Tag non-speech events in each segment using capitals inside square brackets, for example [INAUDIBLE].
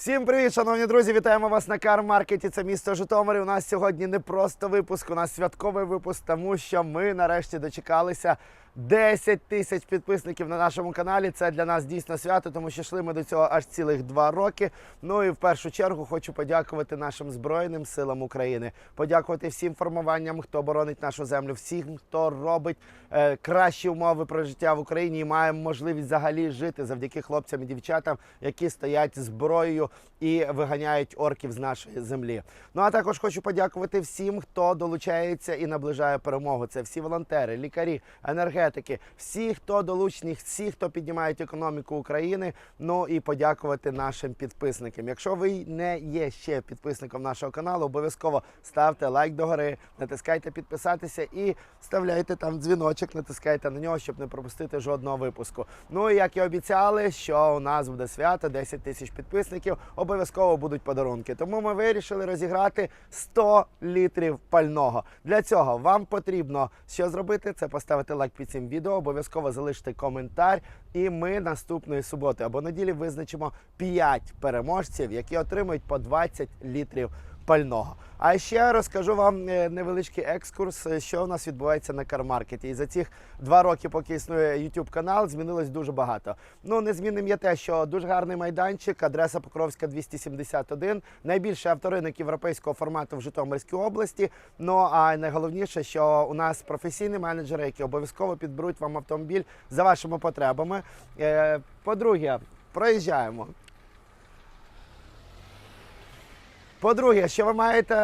Всім привіт, шановні друзі! Вітаємо вас на Кар-маркеті. Це місто Житомир. У нас сьогодні не просто випуск, у нас святковий випуск, тому що ми нарешті дочекалися 10 тисяч підписників на нашому каналі. Це для нас дійсно свято, тому що йшли ми до цього аж цілих два роки. Ну і в першу чергу хочу подякувати нашим Збройним силам України, подякувати всім формуванням, хто боронить нашу землю, всім, хто робить е, кращі умови про життя в Україні і має можливість взагалі жити завдяки хлопцям і дівчатам, які стоять зброєю і виганяють орків з нашої землі. Ну а також хочу подякувати всім, хто долучається і наближає перемогу. Це всі волонтери, лікарі, енергетики, всі, хто долучені, всі, хто піднімають економіку України. Ну і подякувати нашим підписникам. Якщо ви не є ще підписником нашого каналу, обов'язково ставте лайк догори, натискайте підписатися і вставляйте там дзвіночок, натискайте на нього, щоб не пропустити жодного випуску. Ну і як і обіцяли, що у нас буде свято 10 тисяч підписників. Обов'язково будуть подарунки. Тому ми вирішили розіграти 100 літрів пального. Для цього вам потрібно що зробити? Це поставити лайк під цим відео, обов'язково залиште коментар. І ми наступної суботи або неділі визначимо 5 переможців, які отримують по 20 літрів пального. А ще розкажу вам е, невеличкий екскурс, е, що у нас відбувається на кармаркеті. І за цих два роки, поки існує YouTube канал, змінилось дуже багато. Ну незмінним є те, що дуже гарний майданчик, адреса Покровська 271, найбільший авторинок європейського формату в Житомирській області. Ну а найголовніше, що у нас професійні менеджери, які обов'язково підберуть вам автомобіль за вашими потребами. Е, По-друге, проїжджаємо. По-друге, що ви маєте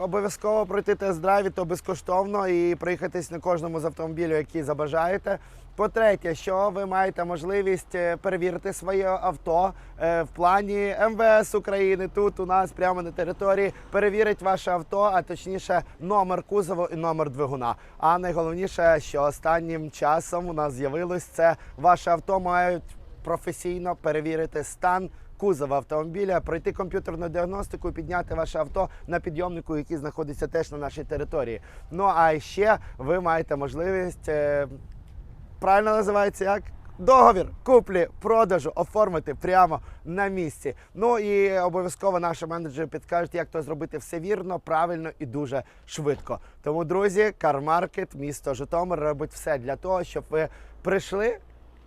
обов'язково пройти тест-драйв, то безкоштовно і проїхатись на кожному з автомобілів, який забажаєте. По-третє, що ви маєте можливість е, перевірити своє авто е, в плані МВС України. Тут у нас прямо на території перевірить ваше авто, а точніше номер кузову і номер двигуна. А найголовніше, що останнім часом у нас з'явилось це ваше авто мають професійно перевірити стан кузова автомобіля, пройти комп'ютерну діагностику підняти ваше авто на підйомнику, який знаходиться теж на нашій території. Ну а ще ви маєте можливість е, правильно називається як? Договір куплі, продажу оформити прямо на місці. Ну і обов'язково наші менеджери підкажуть, як то зробити все вірно, правильно і дуже швидко. Тому, друзі, Кармаркет, місто Житомир робить все для того, щоб ви прийшли,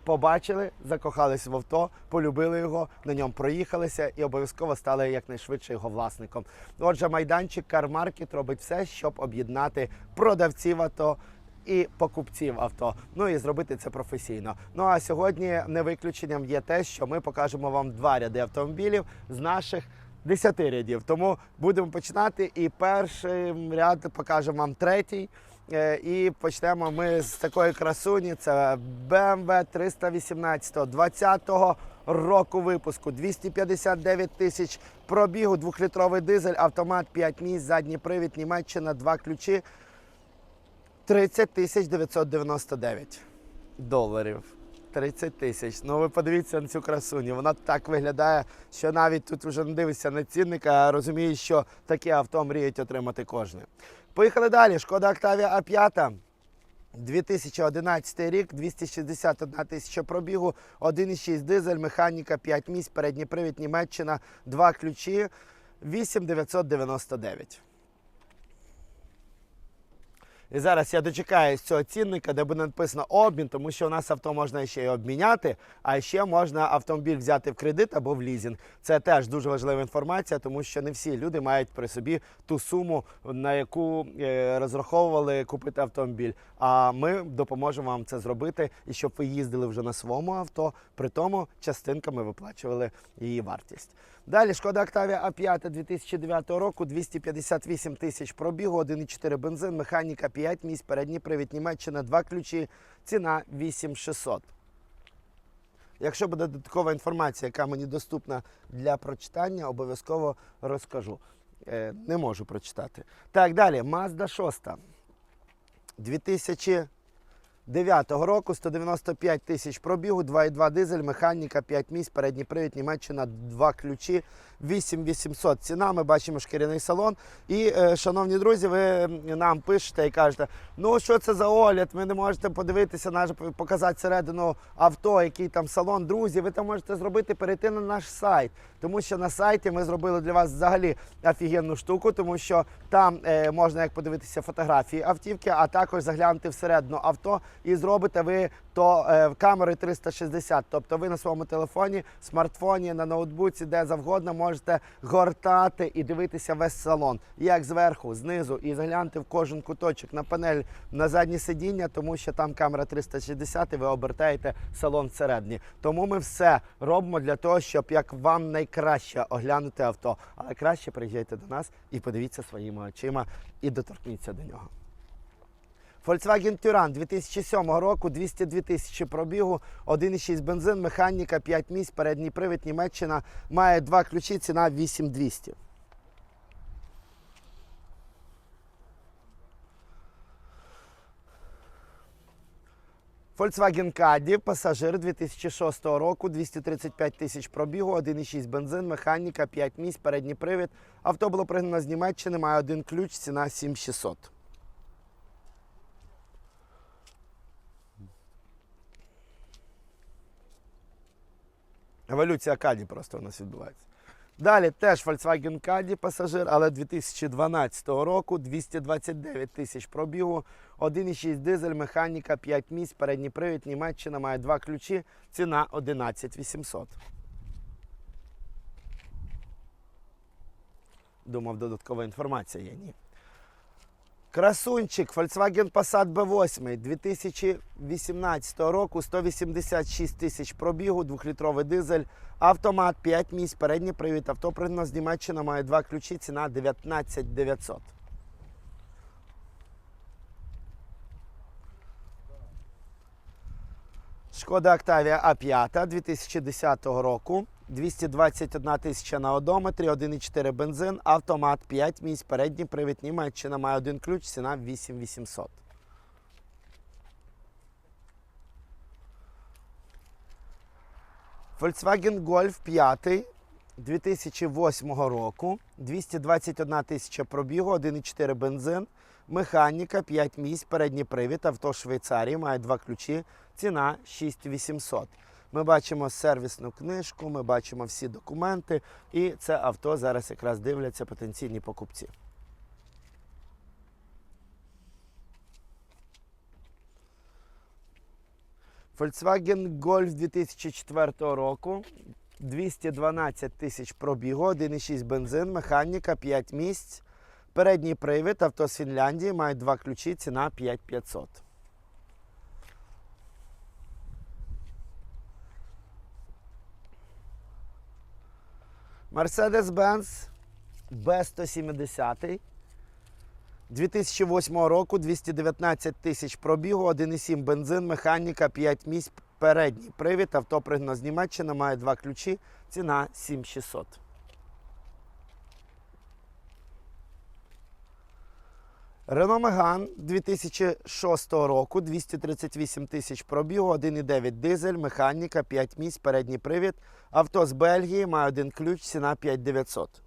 побачили, закохались в авто, полюбили його, на ньому проїхалися і обов'язково стали якнайшвидше його власником. Отже, майданчик Кармаркет робить все, щоб об'єднати продавців авто. І покупців авто, ну і зробити це професійно. Ну а сьогодні не виключенням є те, що ми покажемо вам два ряди автомобілів з наших 10 рядів. Тому будемо починати. І перший ряд покажемо вам третій. Е, І почнемо ми з такої красуні. Це BMW 318 20-го року випуску. 259 тисяч пробігу, двохлітровий дизель, автомат 5 місць, задній привід, Німеччина, два ключі. 30 тисяч 999 доларів. 30 тисяч. Ну ви подивіться на цю красуню. Вона так виглядає, що навіть тут вже не дивишся на цінника, а розумієш, що таке авто мріють отримати кожне. Поїхали далі. Шкода Октавія А5. 2011 рік, 261 тисяча пробігу, 1,6 дизель, механіка, 5 місць, передній привід, Німеччина, 2 ключі, 8999. І зараз я дочекаюсь цього цінника, де буде написано обмін, тому що у нас авто можна ще й обміняти, а ще можна автомобіль взяти в кредит або в лізінг. Це теж дуже важлива інформація, тому що не всі люди мають при собі ту суму, на яку е, розраховували купити автомобіль. А ми допоможемо вам це зробити і щоб ви їздили вже на своєму авто, при тому частинками виплачували її вартість. Далі шкода Octavia А5 2009 року, 258 тисяч пробігу, 1,4 бензин, механіка 5 місць, передній привід Німеччина, 2 ключі, ціна 8600. Якщо буде додаткова інформація, яка мені доступна для прочитання, обов'язково розкажу. Е, не можу прочитати. Так, далі. Mazda 6. 2009 року 195 тисяч пробігу, 2,2 дизель, механіка, 5 місць, передній привід, Німеччина, 2 ключі, 8800 ціна. Ми бачимо шкіряний салон. І, е, шановні друзі, ви нам пишете і кажете, ну що це за огляд? Ви не можете подивитися, наш, показати середину авто, який там салон. Друзі, ви там можете зробити, перейти на наш сайт. Тому що на сайті ми зробили для вас взагалі офігенну штуку, тому що там е, можна як подивитися фотографії автівки, а також заглянути всередину авто і зробите ви то е, камерою 360. Тобто ви на своєму телефоні, смартфоні, на ноутбуці, де завгодно можете гортати і дивитися весь салон, як зверху, знизу, і заглянути в кожен куточок на панель на заднє сидіння, тому що там камера 360 і ви обертаєте салон всередині. Тому ми все робимо для того, щоб як вам найкраще оглянути авто. Але краще приїжджайте до нас і подивіться своїми очима і доторкніться до нього. Volkswagen Touran 2007 року, 202 тисячі пробігу, 1,6 бензин, механіка, 5 місць, передній привід, Німеччина. Має два ключі, ціна 8200. Volkswagen Caddy, пасажир 2006 року, 235 тисяч пробігу, 1,6 бензин, механіка, 5 місць, передній привід. Авто було пригнано з Німеччини, має один ключ, ціна 7600. Еволюція Каді просто у нас відбувається. Далі теж Volkswagen Caddy пасажир, але 2012 року, 229 тисяч пробігу, 1,6 дизель, механіка, 5 місць, передній привід, Німеччина має два ключі, ціна 11 800. Думав, додаткова інформація є. Ні. Красунчик Volkswagen Passat B8 2018 року, 186 тисяч пробігу, 2-літровий дизель, автомат, 5 місць, передній привід, авто пригнано з Німеччини, має два ключі, ціна 19 900. Шкода Octavia А5 2010 року. 221 тисяча на одометрі, 1,4 бензин, автомат 5 місць, передній привід Німеччина має один ключ, ціна 8800. Volkswagen Golf 5 2008 року, 221 тисяча пробігу, 1,4 бензин, механіка, 5 місць, передній привід, авто Швейцарії, має два ключі, ціна 6800. Ми бачимо сервісну книжку, ми бачимо всі документи, і це авто зараз якраз дивляться потенційні покупці. Volkswagen Golf 2004 року. 212 тисяч пробігу, 1,6 бензин, механіка, 5 місць. Передній привід, авто з Фінляндії, має два ключі, ціна 5500. Mercedes-Benz B170 2008 року 219 тисяч пробігу, 1,7 бензин, механіка, 5 місць, передній привід, авто пригнано з Німеччини, має два ключі, ціна 7600. Renault Megane 2006 року, 238 тисяч пробігу, 1,9 дизель, механіка, 5 місць, передній привід. Авто з Бельгії, має один ключ, ціна 5900.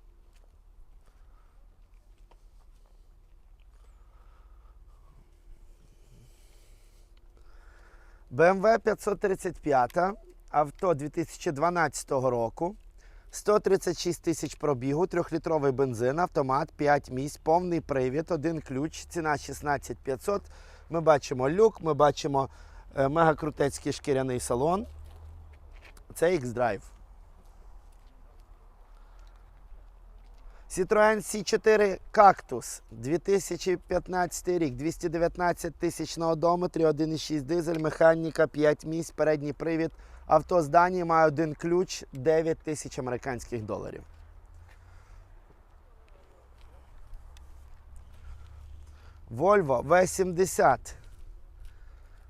BMW 535, авто 2012 року. 136 тисяч пробігу, 3-літровий бензин, автомат, 5 місць, повний привід, один ключ, ціна 16 500. Ми бачимо люк, ми бачимо е, мегакрутецький шкіряний салон. Це X-Drive. Citroen C4 Cactus 2015 рік, 219 тисяч на одометрі, 1,6 дизель, механіка, 5 місць, передній привід. Авто з Данії має один ключ 9 тисяч американських доларів. Volvo V70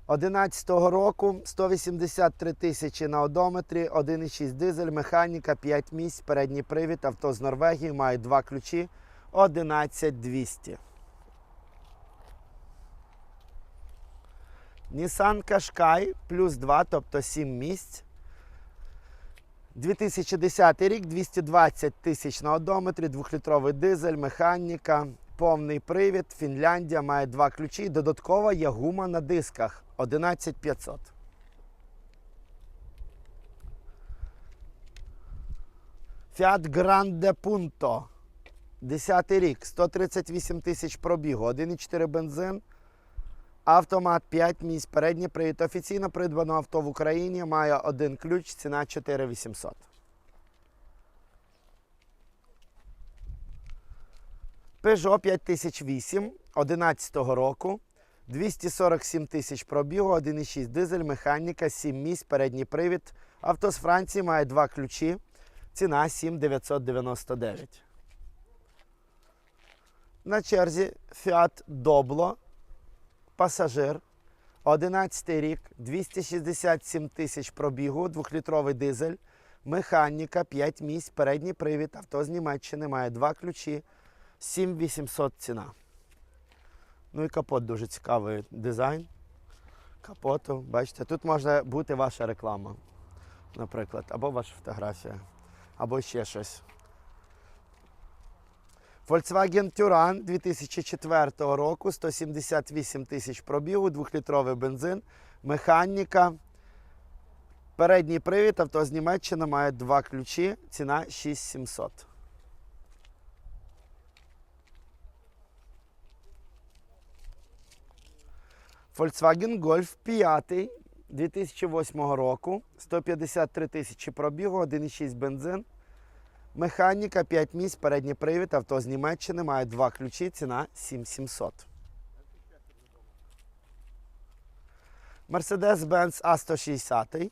11 року 183 тисячі на одометрі, 1,6 дизель, механіка, 5 місць, передній привід, авто з Норвегії, має два ключі 11200. Nissan Qashqai плюс 2, тобто 7 місць. 2010 рік, 220 тисяч на одометрі, двохлітровий дизель, механіка, повний привід. Фінляндія має два ключі. Додатково є гума на дисках 11500. Fiat Grande Punto. 10 рік, 138 тисяч пробігу, 1,4 бензин, автомат 5 місць, передній привід. Офіційно придбано авто в Україні, має один ключ, ціна 4800. Peugeot 5008 11 року. 247 тисяч пробігу, 1,6 дизель, механіка, 7 місць, передній привід. Авто з Франції має два ключі. Ціна 7999. На черзі Fiat Doblo. Пасажир. 11 рік, 267 тисяч пробігу, 2-літровий дизель, механіка, 5 місць, передній привід, авто з Німеччини, має два ключі, 7800 ціна. Ну і капот дуже цікавий дизайн. Капоту, бачите, тут може бути ваша реклама, наприклад, або ваша фотографія, або ще щось. Volkswagen Touran 2004 року, 178 тисяч пробігу, 2-літровий бензин, механіка. Передній привід, авто з Німеччини має два ключі, ціна 6700. Volkswagen Golf 5 2008 року, 153 тисячі пробігу, 1,6 бензин. Механіка 5 місць, передній привід, авто з Німеччини, має два ключі, ціна 7700. Mercedes-Benz A160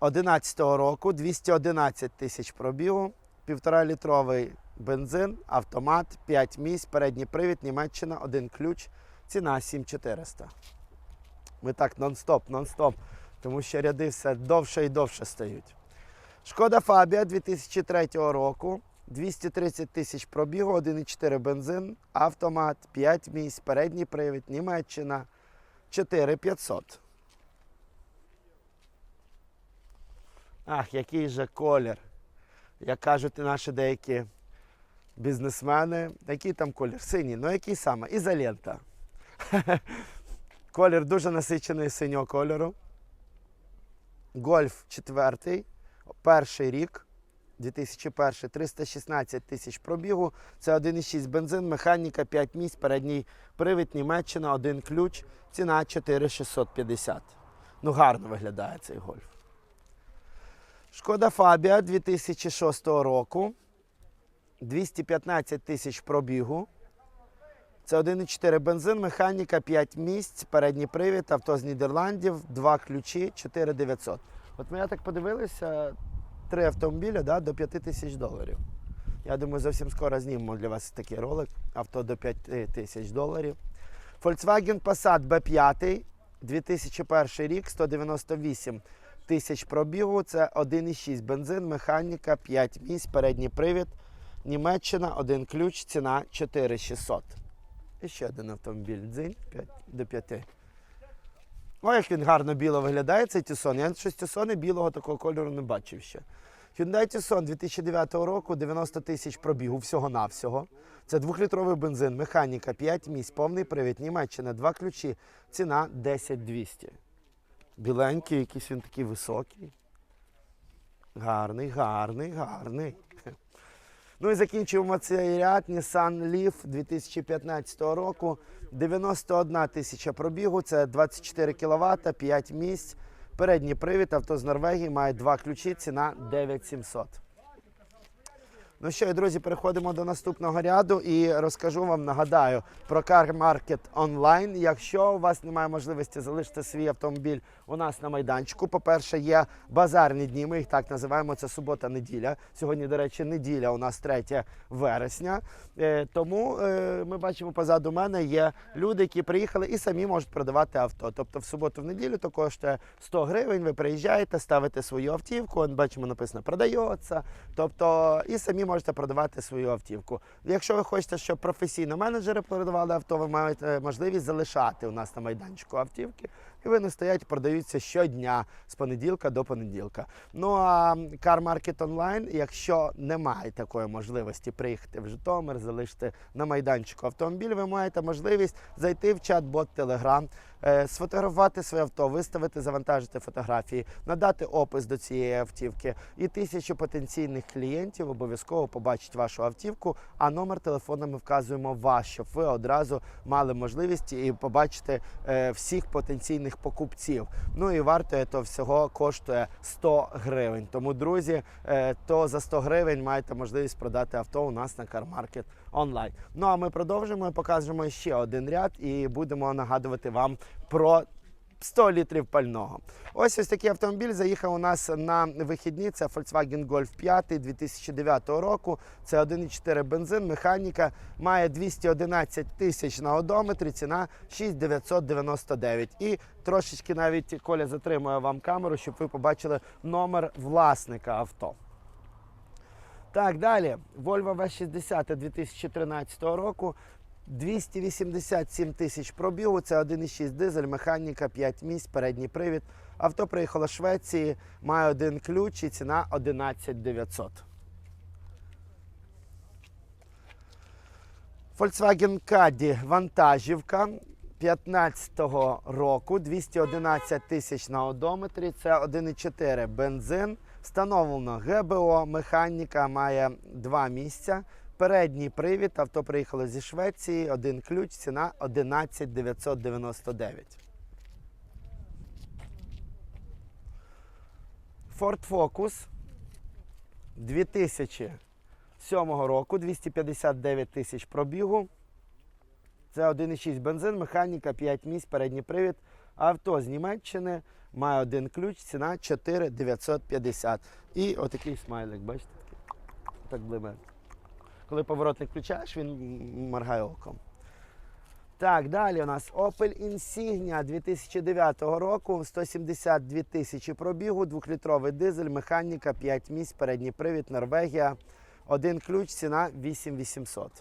11 року, 211 тисяч пробігу, 1,5 літровий бензин, автомат, 5 місць, передній привід, Німеччина, один ключ, ціна 7400. Ми так нон-стоп, нон-стоп, тому що ряди все довше і довше стають. Шкода Фабія 2003 року. 230 тисяч пробігу, 1,4 бензин, автомат, 5 місць, передній привід, Німеччина, 4500. Ах, який же колір. Як кажуть наші деякі бізнесмени, який там колір? Синій, ну який саме? Ізолента. [LAUGHS] Колір дуже насичений синього кольору. Гольф четвертий перший рік, 2001, 316 тисяч пробігу. Це 1,6 бензин, механіка 5 місць, передній привід, Німеччина, один ключ, ціна 4650. Ну, гарно виглядає цей гольф. Шкода Фабія 2006 року. 215 тисяч пробігу. Це 1,4 бензин, механіка 5 місць, передній привід, авто з Нідерландів, два ключі, 4900. От ми я так подивилися, три автомобілі да, до 5 тисяч доларів. Я думаю, зовсім скоро знімемо для вас такий ролик. Авто до 5 тисяч доларів. Volkswagen Passat B5, 2001 рік, 198 тисяч пробігу. Це 1,6 бензин, механіка, 5 місць, передній привід. Німеччина, один ключ, ціна 4600. І ще один автомобіль дзинь 5 до 5. Ой, як він гарно біло виглядає, цей Тісон. Я щось Тісони білого такого кольору не бачив ще. Hyundai Tucson 2009 року 90 тисяч пробігу всього-навсього. Це двохлітровий бензин, механіка, 5 місць, повний привід, Німеччина, два ключі, ціна 10200. Біленький, якийсь він такий високий. Гарний, гарний, гарний. Ну і закінчуємо цей ряд Nissan Leaf 2015 року. 91 тисяча пробігу, це 24 кВт, 5 місць. Передній привід, авто з Норвегії, має два ключі, ціна 9700. Ну що, і, друзі, переходимо до наступного ряду і розкажу вам, нагадаю, про Car Market Online. Якщо у вас немає можливості залишити свій автомобіль у нас на майданчику, по-перше, є базарні дні, ми їх так називаємо, це субота-неділя. Сьогодні, до речі, неділя, у нас 3 вересня. Е, Тому е, ми бачимо позаду мене є люди, які приїхали і самі можуть продавати авто. Тобто в суботу, в неділю то коштує 100 гривень, ви приїжджаєте, ставите свою автівку, бачимо, написано продається. Тобто і самі можете продавати свою автівку. Якщо ви хочете, щоб професійно менеджери продавали авто, ви маєте можливість залишати у нас на майданчику автівки. І вони стоять, продаються щодня з понеділка до понеділка. Ну а Car Market Online, якщо немає такої можливості приїхати в Житомир, залишити на майданчику автомобіль, ви маєте можливість зайти в чат-бот е, сфотографувати своє авто, виставити, завантажити фотографії, надати опис до цієї автівки. І тисячу потенційних клієнтів обов'язково побачать вашу автівку, а номер телефону ми вказуємо ваш, щоб ви одразу мали можливість і побачити е, всіх потенційних покупців. Ну і вартує то всього коштує 100 гривень. Тому, друзі, е, то за 100 гривень маєте можливість продати авто у нас на CarMarket онлайн. Ну а ми продовжимо і покажемо ще один ряд і будемо нагадувати вам про 100 літрів пального. Ось ось такий автомобіль заїхав у нас на вихідні. Це Volkswagen Golf 5 2009 року. Це 1,4 бензин, механіка. Має 211 тисяч на одометрі, ціна 6999. І трошечки навіть Коля затримує вам камеру, щоб ви побачили номер власника авто. Так, далі. Volvo V60 2013 року. 287 тисяч пробігу, це 1,6 дизель, механіка, 5 місць, передній привід. Авто приїхало з Швеції, має один ключ і ціна 11 900. Volkswagen Caddy вантажівка 15-го року, 211 тисяч на одометрі, це 1,4 бензин. Встановлено ГБО, механіка має два місця. Передній привід, авто приїхало зі Швеції, один ключ, ціна 11 999. Ford Focus 2007 року, 259 тисяч пробігу. Це 1,6 бензин, механіка, 5 місць, передній привід. Авто з Німеччини має один ключ, ціна 4 950. І отакий смайлик, бачите? Так блиме. Коли поворотник включаєш, він моргає оком. Так, далі у нас Opel Insignia 2009 року, 172 тисячі пробігу, 2-літровий дизель, механіка, 5 місць, передній привід, Норвегія. Один ключ, ціна 8800.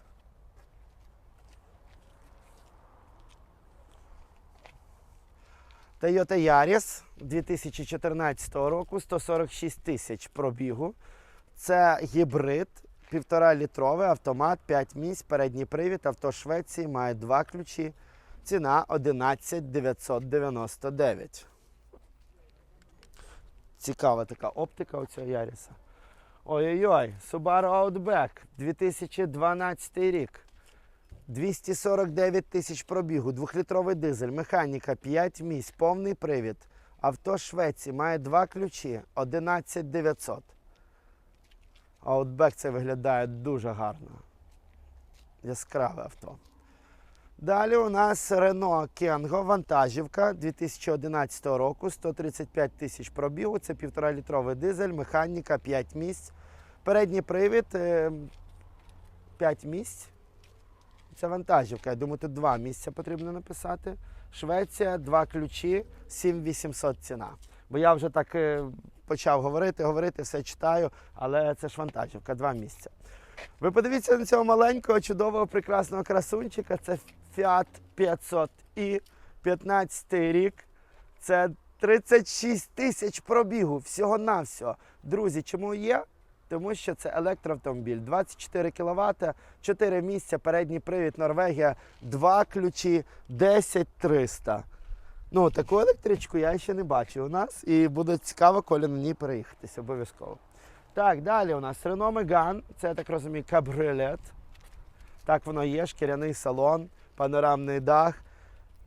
Toyota Yaris 2014 року, 146 тисяч пробігу. Це гібрид, 1,5 літровий автомат, 5 місць, передній привід, авто Швеції, має два ключі. Ціна 11 999. Цікава така оптика у цього Яріса. Ой-ой-ой, Subaru Outback 2012 рік. 249 тисяч пробігу, двохлітровий дизель, механіка, 5 місць, повний привід. Авто Швеції має два ключі, 11 900. Outback це виглядає дуже гарно. Яскраве авто. Далі у нас Renault Kengo, вантажівка 2011 року, 135 тисяч пробігу, це 1,5 літровий дизель, механіка, 5 місць. Передній привід е, 5 місць. Це вантажівка. Я думаю, тут два місця потрібно написати. Швеція, два ключі, 7800 ціна. Бо я вже так е, почав говорити, говорити, все читаю, але це ж вантажівка, два місця. Ви подивіться на цього маленького, чудового, прекрасного красунчика. Це Fiat 500 і 15 рік. Це 36 тисяч пробігу всього-навсього. Друзі, чому є? Тому що це електроавтомобіль, 24 кВт, 4 місця, передній привід, Норвегія, 2 ключі, 10 300. Ну, таку електричку я ще не бачив у нас і буде цікаво, коли на ній переїхатися обов'язково. Так, далі у нас Renault Megane, це я так розумію, кабріолет. Так воно є, шкіряний салон, панорамний дах.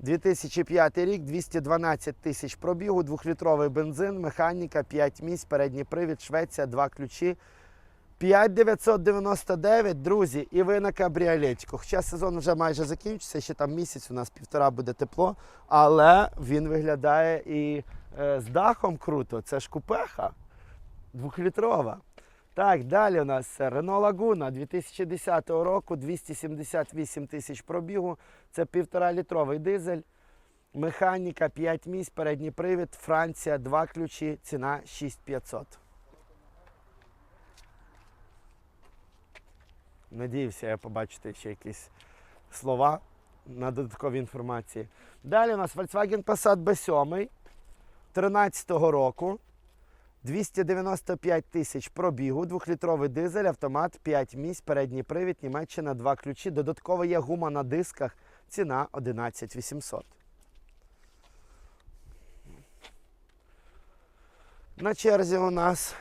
2005 рік, 212 тисяч пробігу, 2-літровий бензин, механіка, 5 місць, передній привід, Швеція, 2 ключі. 5999, друзі, і ви на кабріолетику. Хоча сезон вже майже закінчиться, ще там місяць, у нас півтора буде тепло, але він виглядає і е, з дахом круто. Це ж купеха двохлітрова. Так, далі у нас Renault Laguna 2010 року, 278 тисяч пробігу. Це півтора літровий дизель. Механіка 5 місць, передній привід, Франція, 2 ключі, ціна 6500. Надіюся, я побачити ще якісь слова на додаткові інформації. Далі у нас Volkswagen Passat B7 13-го року. 295 тисяч пробігу, двохлітровий дизель, автомат, 5 місць, передній привід, Німеччина, 2 ключі. Додатково є гума на дисках, ціна 11 800. На черзі у нас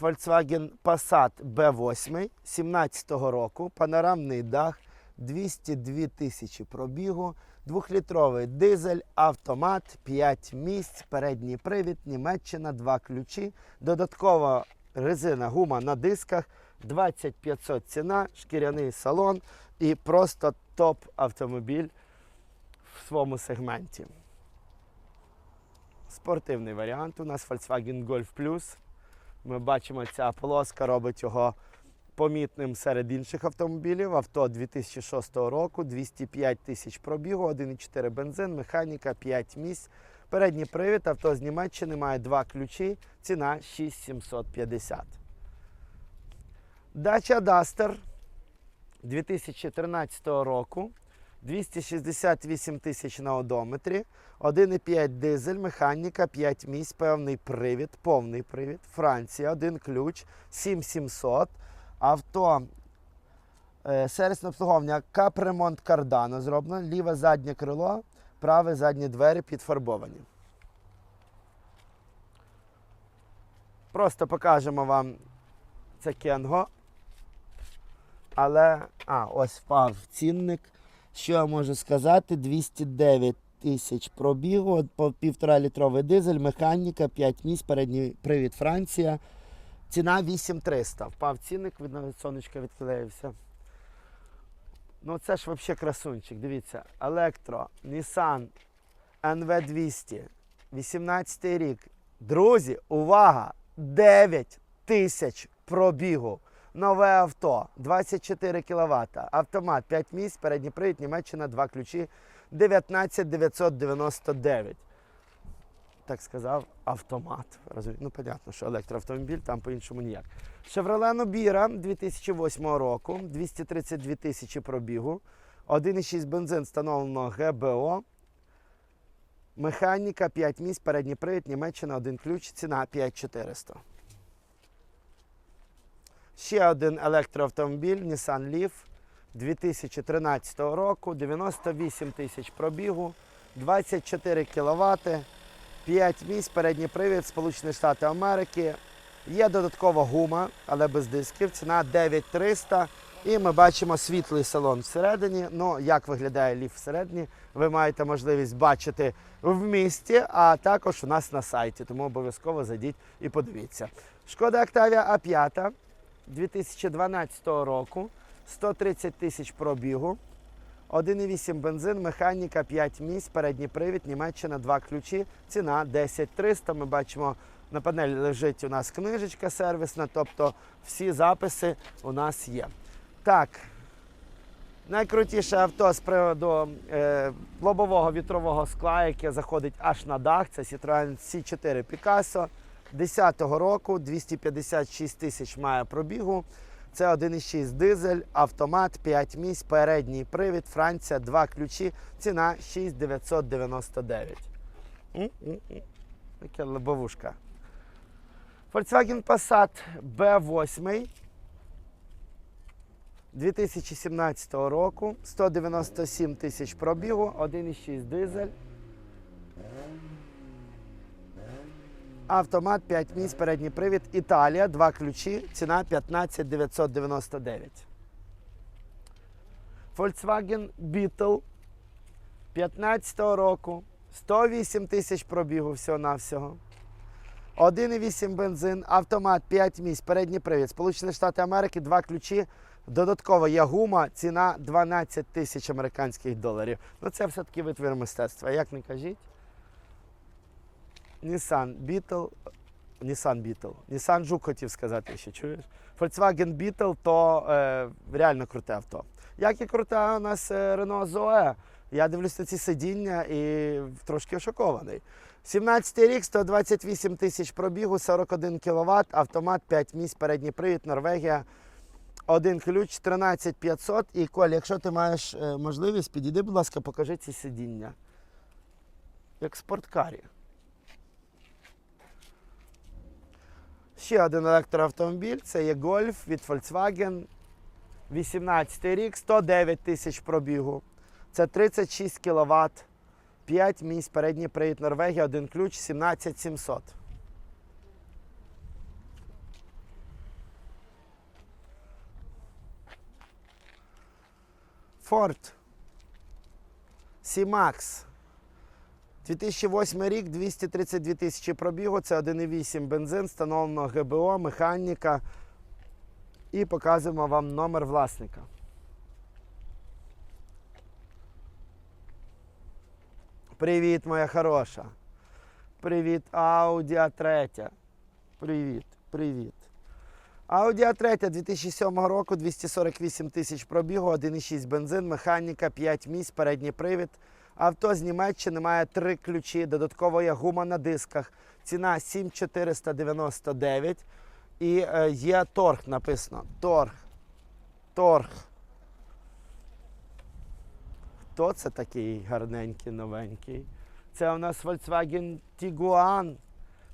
Volkswagen Passat B8 17-го року, панорамний дах, 202 тисячі пробігу, двохлітровий дизель, автомат, 5 місць, передній привід, Німеччина, 2 ключі, додаткова резина гума на дисках, 2500 ціна, шкіряний салон і просто топ автомобіль в своєму сегменті. Спортивний варіант у нас Volkswagen Golf Plus. Ми бачимо, ця полоска робить його помітним серед інших автомобілів. Авто 2006 року, 205 тисяч пробігу, 1,4 бензин, механіка, 5 місць. Передній привід, авто з Німеччини має два ключі, ціна 6750. Дача Duster 2013 року. 268 тисяч на одометрі, 1,5 дизель, механіка, 5 місць, певний привід, повний привід, Франція, один ключ, 7700. Авто е, сервісне обслуговування, капремонт кардано зроблено, ліве заднє крило, праве задні двері підфарбовані. Просто покажемо вам це кенго. Але, а, ось впав цінник. Що я можу сказати? 209 тисяч пробігу, по півтора літровий дизель, механіка, 5 місць, передній привід Франція. Ціна 8300. Впав цінник, від сонечка відклеївся. Ну це ж взагалі красунчик. Дивіться, електро, Nissan NV200, 18 рік. Друзі, увага! 9 тисяч пробігу. Нове авто, 24 кВт, автомат 5 місць, передній привід, Німеччина, 2 ключі, 19999. Так сказав, автомат. Ну, понятно, що електроавтомобіль, там по-іншому ніяк. Chevrolet Nobira 2008 року, 232 тисячі пробігу, 1,6 бензин встановлено ГБО. Механіка 5 місць, передній привід, Німеччина, 1 ключ, ціна 5400. Ще один електроавтомобіль Nissan Leaf 2013 року, 98 тисяч пробігу, 24 кВт, 5 місць, передній привід, Сполучені Штати Америки. Є додаткова гума, але без дисків. Ціна 9300. І ми бачимо світлий салон всередині. Ну, як виглядає ліф всередині, ви маєте можливість бачити в місті, а також у нас на сайті. Тому обов'язково зайдіть і подивіться. Шкода Octavia A5 2012 року, 130 тисяч пробігу, 1,8 бензин, механіка 5 місць, передній привід, Німеччина, 2 ключі, ціна 10 300. Ми бачимо, на панелі лежить у нас книжечка сервісна, тобто всі записи у нас є. Так, найкрутіше авто з приводу е, лобового вітрового скла, яке заходить аж на дах, це Citroen C4 Picasso. 10-го року 256 тисяч має пробігу. Це 1,6 дизель, автомат, 5 місць, передній привід, Франція, 2 ключі, ціна 6999. М-м-м. Таке лобовушка. Volkswagen Passat B8 2017 року, 197 тисяч пробігу, 1,6 дизель. Автомат 5 місць, передній привід. Італія, 2 ключі, ціна 15 999. Volkswagen Beetle 15 року, 108 тисяч пробігу всього-навсього. 1,8 бензин, автомат 5 місць, передній привід. Сполучені Штати Америки, 2 ключі. Додатково є гума, ціна 12 тисяч американських доларів. Ну це все-таки витвір мистецтва. Як не кажіть? Nissan Beetle, Nissan Beetle, Nissan Juke хотів сказати, ще чуєш? Volkswagen Beetle то е, реально круте авто. Як і круте у нас е, Renault Zoe. Я дивлюсь на ці сидіння і трошки шокований. 17 рік, 128 тисяч пробігу, 41 кВт, автомат 5 місць, передній привід, Норвегія. Один ключ 13500. І Коль, якщо ти маєш е, можливість, підійди, будь ласка, покажи ці сидіння. Як спорткарі. Ще один електроавтомобіль це є Golf від Volkswagen. 18 рік, 109 тисяч пробігу. Це 36 кВт. 5 місць, передній привід Норвегія, один ключ, 17700. Ford C-Max. 2008 рік, 232 тисячі пробігу, це 1,8 бензин, встановлено ГБО, механіка. І показуємо вам номер власника. Привіт, моя хороша. Привіт, Audi A3. Привіт, привіт. Audi A3 2007 року, 248 тисяч пробігу, 1,6 бензин, механіка, 5 місць, передній привід. Авто з Німеччини має три ключі, додатково є гума на дисках. Ціна 7499. І е, є торг написано. Торг. Торг. Хто це такий гарненький, новенький? Це у нас Volkswagen Tiguan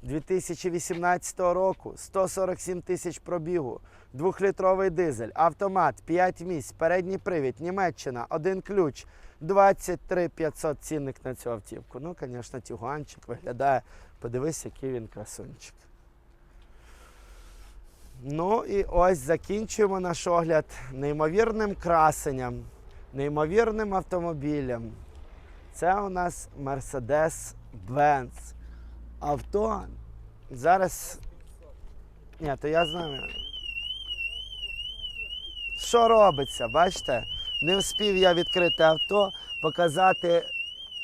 2018 року. 147 тисяч пробігу. Двохлітровий дизель, автомат, 5 місць, передній привід, Німеччина, один ключ, 23 500 цінник на цю автівку. Ну, звісно, Тігуанчик виглядає. Подивись, який він красунчик. Ну і ось закінчуємо наш огляд неймовірним красенням, неймовірним автомобілем. Це у нас Mercedes-Benz. Авто. Зараз. Ні, то я знаю. Що робиться, бачите? Не встиг я відкрити авто, показати.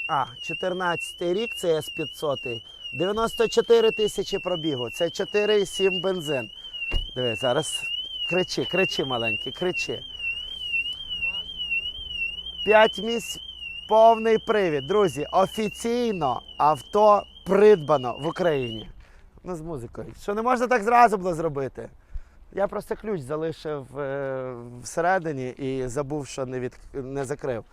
А, 14 рік це С500. 94 тисячі пробігу. Це 4,7 бензин. Диви, зараз кричи, кричи маленький, кричи. 5 місць повний привід. Друзі, офіційно авто придбано в Україні. Ну, з музикою. Що не можна так зразу було зробити. Я просто ключ залишив е, всередині і забув, що не, від... не закрив.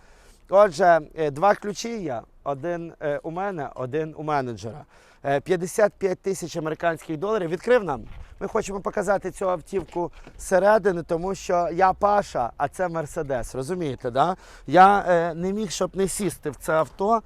Отже, е, два ключі є. Один е, у мене, один у менеджера. Е, 55 тисяч американських доларів. Відкрив нам. Ми хочемо показати цю автівку зсередини, тому що я Паша, а це Мерседес. Розумієте, да? Я е, не міг, щоб не сісти в це авто.